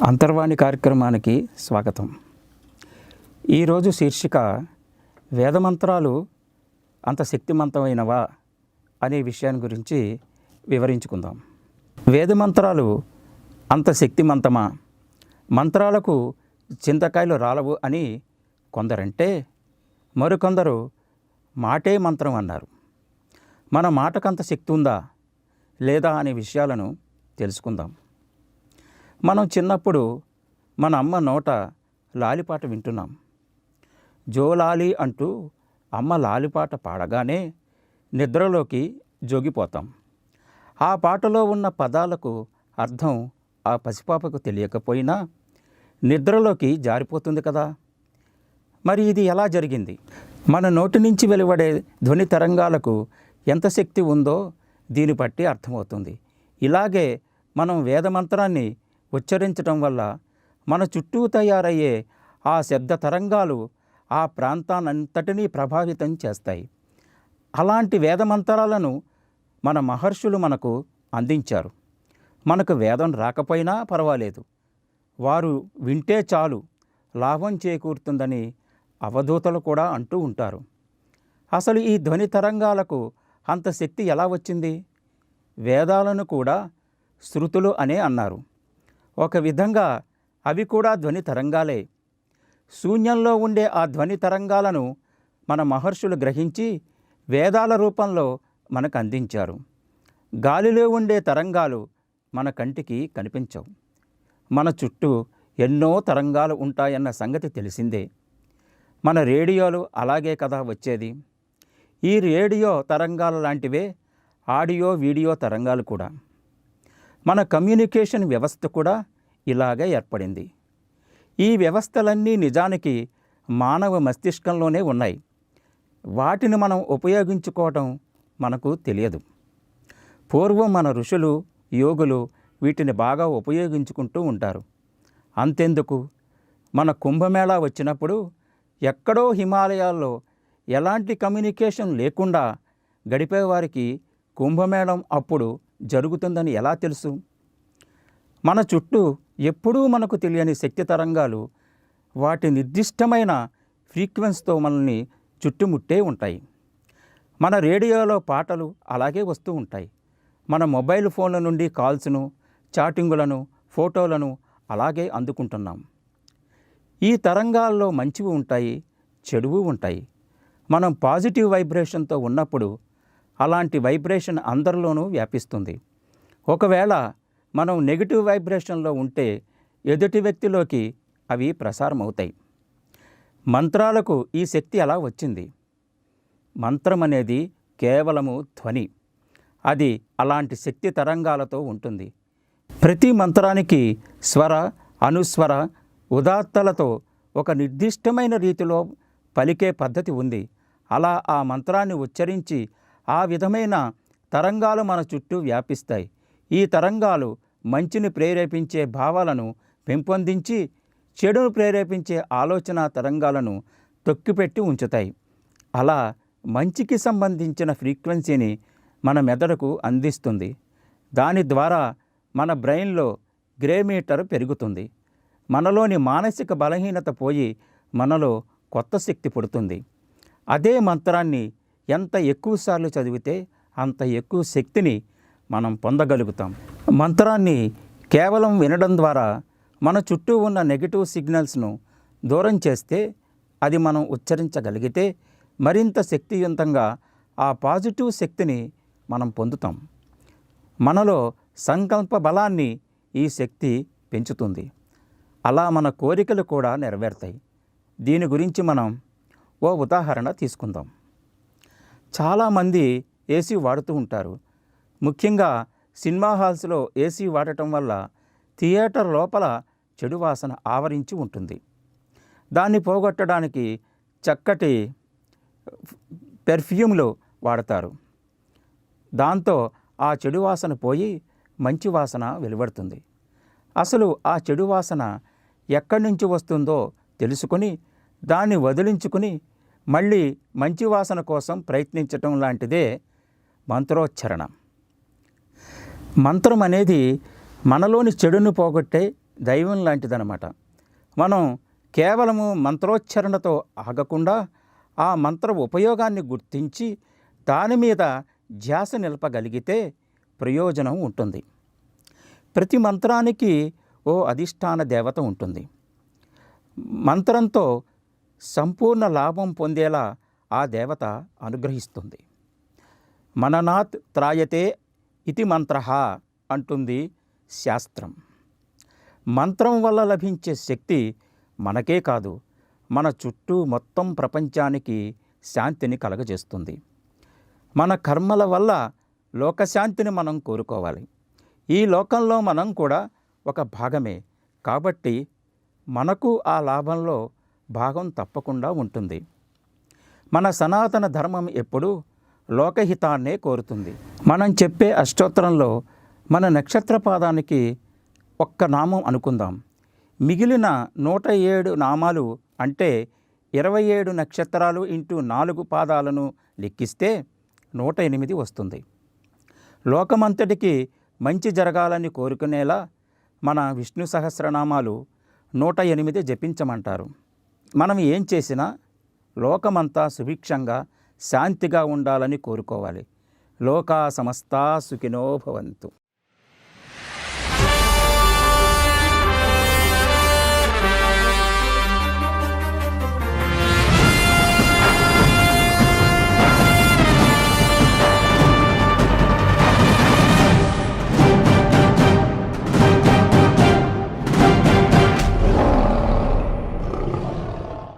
అంతర్వాణి కార్యక్రమానికి స్వాగతం. ఈరోజు శీర్షిక వేదమంత్రాలు అంత శక్తివంతమైనవా అనే విషయాన్ని గురించి వివరించుకుందాం. వేదమంత్రాలు అంత శక్తిమంతమా? మంత్రాలకు చింతకాయలు రాలవు అని కొందరంటే మరికొందరు మాటే మంత్రం అన్నారు. మన మాటకంత శక్తి ఉందా లేదా అనే విషయాలను తెలుసుకుందాం. మనం చిన్నప్పుడు మన అమ్మ నోట లాలిపాట వింటున్నాం. జోలాలి అంటూ అమ్మ లాలిపాట పాడగానే నిద్రలోకి జోగిపోతాం. ఆ పాటలో ఉన్న పదాలకు అర్థం ఆ పసిపాపకు తెలియకపోయినా నిద్రలోకి జారిపోతుంది కదా. మరి ఇది ఎలా జరిగింది? మన నోటి నుంచి వెలువడే ధ్వని తరంగాలకు ఎంత శక్తి ఉందో దీన్ని బట్టి అర్థమవుతుంది. ఇలాగే మనం వేదమంత్రాన్ని ఉచ్చరించడం వల్ల మన చుట్టూ తయారయ్యే ఆ శబ్ద తరంగాలు ఆ ప్రాంతానంతటినీ ప్రభావితం చేస్తాయి. అలాంటి వేదమంతరాలను మన మహర్షులు మనకు అందించారు. మనకు వేదం రాకపోయినా పర్వాలేదు. వారు వింటే చాలు లాభం చేకూరుతుందని అవధూతలు కూడా అంటూ ఉంటారు. అసలు ఈ ధ్వని తరంగాలకు అంత శక్తి ఎలా వచ్చింది? వేదాలను కూడా శృతులు అనే అన్నారు. ఒక విధంగా అవి కూడా ధ్వని తరంగాలే శూన్యంలో ఉండే ఆ ధ్వని తరంగాలను మన మహర్షులు గ్రహించి వేదాల రూపంలో మనకు అందించారు. గాలిలో ఉండే తరంగాలు మన కంటికి కనిపించవు. మన చుట్టూ ఎన్నో తరంగాలు ఉంటాయన్న సంగతి తెలిసిందే. మన రేడియోలు అలాగే కదా వచ్చేది. ఈ రేడియో తరంగాలు లాంటివే ఆడియో వీడియో తరంగాలు కూడా. మన కమ్యూనికేషన్ వ్యవస్థ కూడా ఇలాగే ఏర్పడింది. ఈ వ్యవస్థలన్నీ నిజానికి మానవ మస్తిష్కంలోనే ఉన్నాయి. వాటిని మనం ఉపయోగించుకోవటం మనకు తెలియదు. పూర్వం మన ఋషులు యోగులు వీటిని బాగా ఉపయోగించుకుంటూ ఉంటారు. అంతెందుకు? మన కుంభమేళా వచ్చినప్పుడు ఎక్కడో హిమాలయాల్లో ఎలాంటి కమ్యూనికేషన్ లేకుండా గడిపేవారికి కుంభమేళం అప్పుడు జరుగుతుందని ఎలా తెలుసు? మన చుట్టూ ఎప్పుడూ మనకు తెలియని శక్తి తరంగాలు వాటి నిర్దిష్టమైన ఫ్రీక్వెన్స్తో మనల్ని చుట్టుముట్టే ఉంటాయి. మన రేడియోలో పాటలు అలాగే వస్తూ ఉంటాయి. మన మొబైల్ ఫోన్ల నుండి కాల్స్ను చాటింగులను ఫోటోలను అలాగే అందుకుంటున్నాం. ఈ తరంగాల్లో మంచివి ఉంటాయి చెడువు ఉంటాయి. మనం పాజిటివ్ వైబ్రేషన్తో ఉన్నప్పుడు అలాంటి వైబ్రేషన్ అందరిలోనూ వ్యాపిస్తుంది. ఒకవేళ మనం నెగిటివ్ వైబ్రేషన్లో ఉంటే ఎదుటి వ్యక్తిలోకి అవి ప్రసారం అవుతాయి మంత్రాలకు ఈ శక్తి అలా వచ్చింది. మంత్రం అనేది కేవలము ధ్వని. అది అలాంటి శక్తి తరంగాలతో ఉంటుంది. ప్రతి మంత్రానికి స్వర అనుస్వర ఉదాత్తలతో ఒక నిర్దిష్టమైన రీతిలో పలికే పద్ధతి ఉంది. అలా ఆ మంత్రాన్ని ఉచ్చరించి ఆ విధమైన తరంగాలు మన చుట్టూ వ్యాపిస్తాయి. ఈ తరంగాలు మంచిని ప్రేరేపించే భావాలను పెంపొందించి చెడును ప్రేరేపించే ఆలోచన తరంగాలను తొక్కిపెట్టి ఉంచుతాయి. అలా మంచికి సంబంధించిన ఫ్రీక్వెన్సీని మన మెదడుకు అందిస్తుంది. దాని ద్వారా మన బ్రెయిన్లో గ్రే మీటర్ పెరుగుతుంది. మనలోని మానసిక బలహీనత పోయి మనలో కొత్త శక్తి పుడుతుంది. అదే మంత్రాన్ని ఎంత ఎక్కువసార్లు చదివితే అంత ఎక్కువ శక్తిని మనం పొందగలుగుతాం. మంత్రాన్ని కేవలం వినడం ద్వారా మన చుట్టూ ఉన్న నెగిటివ్ సిగ్నల్స్ను దూరం చేస్తే అది మనం ఉచ్చరించగలిగితే మరింత శక్తివంతంగా ఆ పాజిటివ్ శక్తిని మనం పొందుతాం. మనలో సంకల్ప బలాన్ని ఈ శక్తి పెంచుతుంది. అలా మన కోరికలు కూడా నెరవేరుతాయి. దీని గురించి మనం ఓ ఉదాహరణ తీసుకుందాం. చాలామంది ఏసీ వాడుతూ ఉంటారు. ముఖ్యంగా సినిమా హాల్స్లో ఏసీ వాడటం వల్ల థియేటర్ లోపల చెడు వాసన ఆవరించి ఉంటుంది. దాన్ని పోగొట్టడానికి చక్కటి పెర్ఫ్యూమ్లు వాడతారు. దాంతో ఆ చెడు వాసన పోయి మంచి వాసన వెలువడుతుంది. అసలు ఆ చెడు వాసన ఎక్కడి నుంచి వస్తుందో తెలుసుకొని దాన్ని వదిలించుకుని మళ్ళీ మంచి వాసన కోసం ప్రయత్నించటం లాంటిదే మంత్రోచ్చరణ. మంత్రం అనేది మనలోని చెడును పోగొట్టే దైవం లాంటిదనమాట మనం కేవలము మంత్రోచ్చరణతో ఆగకుండా ఆ మంత్ర ఉపయోగాన్ని గుర్తించి దాని మీద ధ్యాస నిలపగలిగితే ప్రయోజనం ఉంటుంది. ప్రతి మంత్రానికి ఓ అధిష్టాన దేవత ఉంటుంది. మంత్రంతో సంపూర్ణ లాభం పొందేలా ఆ దేవత అనుగ్రహిస్తుంది. మననాత్ త్రాయతే ఇతి మంత్ర అంటుంది శాస్త్రం. మంత్రం వల్ల లభించే శక్తి మనకే కాదు మన చుట్టూ మొత్తం ప్రపంచానికి శాంతిని కలగజేస్తుంది. మన కర్మల వల్ల లోకశాంతిని మనం కోరుకోవాలి. ఈ లోకంలో మనం కూడా ఒక భాగమే కాబట్టి మనకు ఆ లాభంలో భాగం తప్పకుండా ఉంటుంది. మన సనాతన ధర్మం ఎప్పుడూ లోకహితాన్నే కోరుతుంది. మనం చెప్పే అష్టోత్తరంలో మన నక్షత్ర పాదానికి ఒక్క నామం అనుకుందాం. మిగిలిన నూట ఏడు నామాలు అంటే ఇరవై ఏడు నక్షత్రాలు ఇంటూ నాలుగు పాదాలను లెక్కిస్తే నూట ఎనిమిది వస్తుంది. లోకమంతటికి మంచి జరగాలని కోరుకునేలా మన విష్ణు సహస్రనామాలు నూట ఎనిమిది జపించమంటారు. మనం ఏం చేసినా లోకమంతా సుభిక్షంగా శాంతిగా ఉండాలని కోరుకోవాలి. లోకా సమస్తా సుఖినో భవంతు.